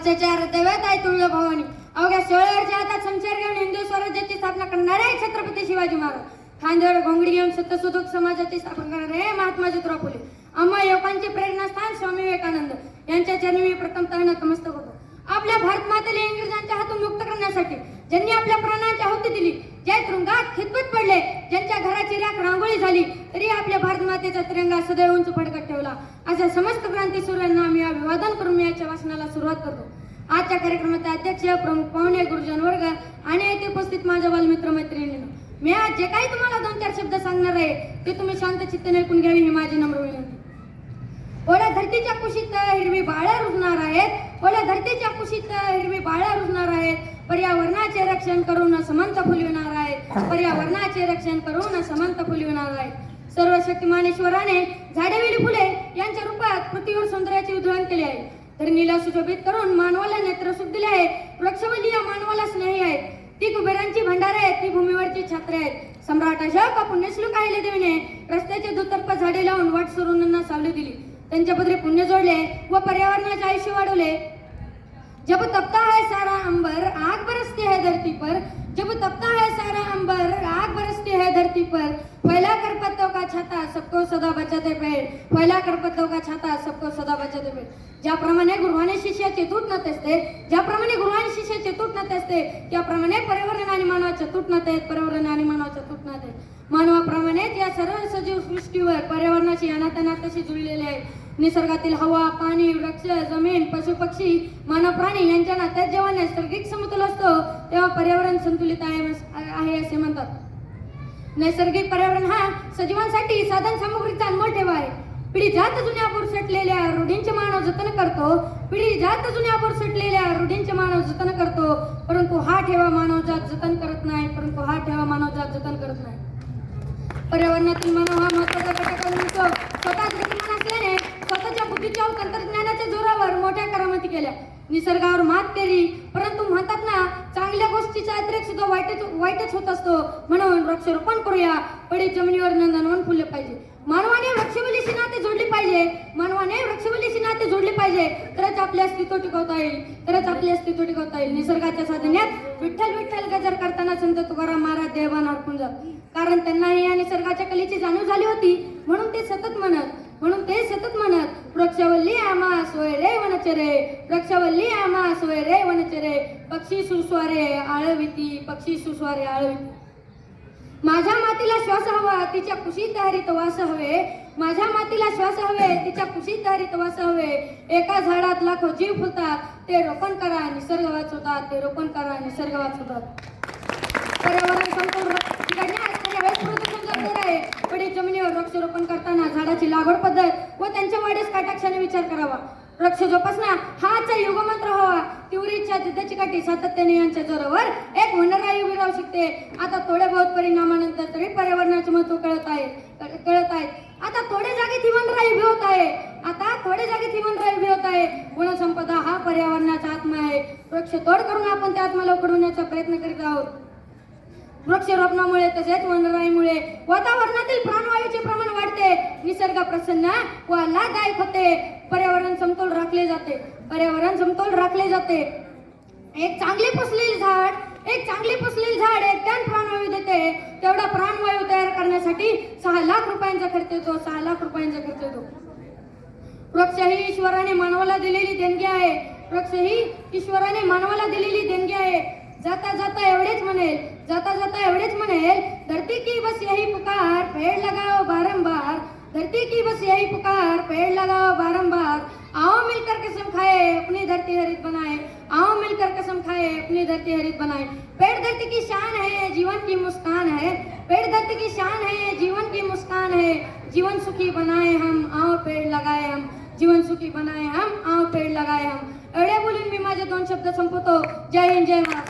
भ्रष्टाचार देवत आहे तुळजा भवानी. अवघ्या सोळावरच्या आता संचार घेऊन हिंदू स्वराज्याची स्थापना करणारे आहे छत्रपती शिवाजी महाराज. खांद्यावर घोंगडी घेऊन सत्यशोधक समाजाची स्थापना करणारे आहे महात्मा ज्योतिराव फुले अम्मा योगांचे प्रेरणास्थान स्वामी विवेकानंद. यांच्या चरणी मी प्रथमतः नतमस्तक होतो आपल्या भारत मातेला इंग्रजांच्या करण्यासाठी ज्यांनी आपल्या प्राणांची आहुती दिली ज्या तुरुंगात खितपत पडले ज्यांच्या घराची राख रांगोळी झाली तरी आपल्या भारत मातेचा तिरंगा सदैव उंच फडकत ठेवला. अशा समस्त क्रांती सूर्यांना आम्ही अभिवादन करून मी याच्या वाचनाला सुरुवात करतो. आजच्या कार्यक्रमाचे अध्यक्ष प्रमुख पाहुणे गुरुजन वर्ग आणि येथे उपस्थित माझ्या बालमित्र मैत्रिणींनो मी आज जे काही तुम्हाला दोन चार शब्द सांगणार आहे ते तुम्ही शांत चित्ताने ऐकून घ्यावी ही माझी नम्र विनंती. ओल्या धरतीच्या कुशीत हिरवी बाळ्या रुजणार आहेत. ओल्या धरतीच्या कुशीत हिरवी बाळ्या रुजणार पर्यावरणाचे रक्षण करून समंत फुलविणार आहेत. पर्यावरणाचे रक्षण करून समंत फुलविणार आहेत. सर्व शक्तिमानेश्वराने झाडेवेली फुले यांच्या रूपात पृथ्वीवर सौंदर्याचे उधळण केले आहे. धरणीला सुशोभित करून मानवाला नेत्रसुख दिले आहे. वृक्षवल्ली या मानवाला स्नेही आहेत. ती कुबेरांची भंडार आहेत. ती भूमीवरची छात्रे आहेत. सम्राट अशोक पुण्यश्लोक आहे देवीने रस्त्याचे दुतर्फ झाडे लावून वाट सुरुंगांना सावली दिली. त्यांच्या पदरी पुण्य जोडले व पर्यावरणाचे आयुष्य वाढवले. जब तपता है सारा अंबर आग बरसती है धरती पर जब तपता है सारा अंबर आग बरसती है धरती पर फैला कर पत्तों का छाता सबको सदा बचाते पेड़ पहिला कर का छाता सबको सदा बचाते पेड़ ज्याप्रमाणे गुरुवाने शिष्याचे तुटणत असते ज्याप्रमाणे गुरुवाने शिष्याचे तुटणत असते त्याप्रमाणे पर्यावरण आणि मानवाचे तुटणत आहेत पर्यावरण आणि मानवाचे तुटणत आहेत मानवाप्रमाणेच या सर्व सजीव सृष्टीवर पर्यावरणाशी अनाथनाथ तशी जुळलेले आहेत. निसर्गातील हवा पाणी वृक्ष जमीन पशुपक्षी मानव प्राणी यांच्या नात्यात जेव्हा नैसर्गिक समतोल असतो तेव्हा पर्यावरण संतुलित आहे आहे असे म्हणतात. नैसर्गिक पर्यावरण हा सजीवांसाठी साधन सामुग्रीचा अनमोल ठेवा आहे. पिढी जात जुन्यापूर सुटलेल्या रूढींचे मानव जतन करतो. पिढी जात जुन्यापूर सुटलेल्या रूढींचे मानव जतन करतो. परंतु हा ठेवा मानव जात जतन करत नाही परंतु हा ठेवा मानव जात जतन करत नाही. पर्यावरणातील मानव हा महत्त्वाचा घटक असून स्वतःच गतिमान असल्याने स्वतःच्या बुद्धीच्या तंत्रज्ञानाच्या जोरावर मोठ्या करामती केल्या. निसर्गावर मात केली परंतु चांगल्या गोष्टीचा अतिरेक सुद्धा वाईटच वाईटच होत असतो. म्हणून वृक्षारोपण करूया. पडी जमिनीवर नंदनवन फुलले पाहिजे. मानवाने वृक्षबलीशी नाते जोडली पाहिजे. मानवाने वृक्षबलीशी नाते जोडले पाहिजे. तरच आपले अस्तित्व टिकवता येईल. तरच आपले अस्तित्व टिकवता येईल. निसर्गाच्या साधन्यात विठ्ठल विठ्ठल गजर करताना संत तुकाराम महाराज देवान अर्पून जात कारण त्यांनाही या निसर्गाच्या कलेची जाणीव झाली होती. म्हणून ते सतत म्हणत म्हणून ते सतत म्हणत वृक्षवल्ली आम्हा सोयरे वनचरे वृक्षवल्ली आमा सोय रे वनचरे पक्षी सुस्वारे आळविती पक्षी सुस्वारे आळविती. माझ्या मातीला श्वास हवा तिच्या कुशीत हरित वास हवे. माझ्या मातीला श्वास हवे तिच्या कुशीत हरित वास हवे. एका झाडात लाखो जीव फुलतात ते रोपण करा निसर्ग वाचवतात ते रोपण करा निसर्ग वाचवतात. पर्यावरण आहे. पुढे जमिनीवर वृक्षारोपण करताना झाडाची लागवड पद्धत व त्यांच्या वाढीस काटाक्षाने विचार करावा. वृक्ष जोपासना हाच युगमंत्र हवा. तिवरीच्या जिद्दची काठी सातत्याने यांच्या जोरावर एक वनराई उभी राहू शकते. आता थोड्या बहुत परिणामानंतर तरी पर्यावरणाचे महत्त्व कळत आहे. कळत आहे. आता थोडे जागेत ही वनराई उभी होत आहे. आता थोडे जागेत ही वनराई उभी होत आहे. गुणसंपदा हा पर्यावरणाचा आत्मा आहे. वृक्ष तोड करून आपण त्या आत्म्याला उकडवण्याचा प्रयत्न करीत आहोत. वृक्षारोपणामुळे तसेच वनराईमुळे वातावरणातील प्राणवायूचे प्रमाण वाढते. निसर्ग प्रसन्न व आल्हाददायक होते. पर्यावरण समतोल राखले जाते. पर्यावरण समतोल राखले जाते. एक चांगले पुसलेले झाड एक चांगले पुसलेले झाड एक टन प्राणवायू देते. तेवढा प्राणवायू तयार करण्यासाठी सहा लाख रुपयांचा खर्च येतो सहा लाख रुपयांचा खर्च येतो. वृक्ष ही ईश्वराने मानवाला दिलेली देणगी आहे. वृक्ष ही ईश्वराने मानवाला दिलेली देणगी आहे. जाता जाता एवढेच म्हणेल जाता जाता एवढेच म्हणेल धरती की बस यही पुकार पेड़ लगाओ बारंबार. धरती की बस यही पुकार पेड़ लगाओ बारंबार. आओ मिलकर कसम खाए, अपनी धरती हरित बनाए। आओ मिलकर कसम खाए, अपनी धरती हरित बनाए। पेड़ धरती की शान है, जीवन की मुस्कान है। पेड़ धरती की शान है, जीवन की मुस्कान है। जीवन सुखी बनाए हम, आओ पेड़ लगाए हम। जीवन सुखी बनाए हम, आओ पेड़ लगाए हम। अड़े बोलून भी माजे दोन शब्द संपवतो जय हिंद, जय महाराज।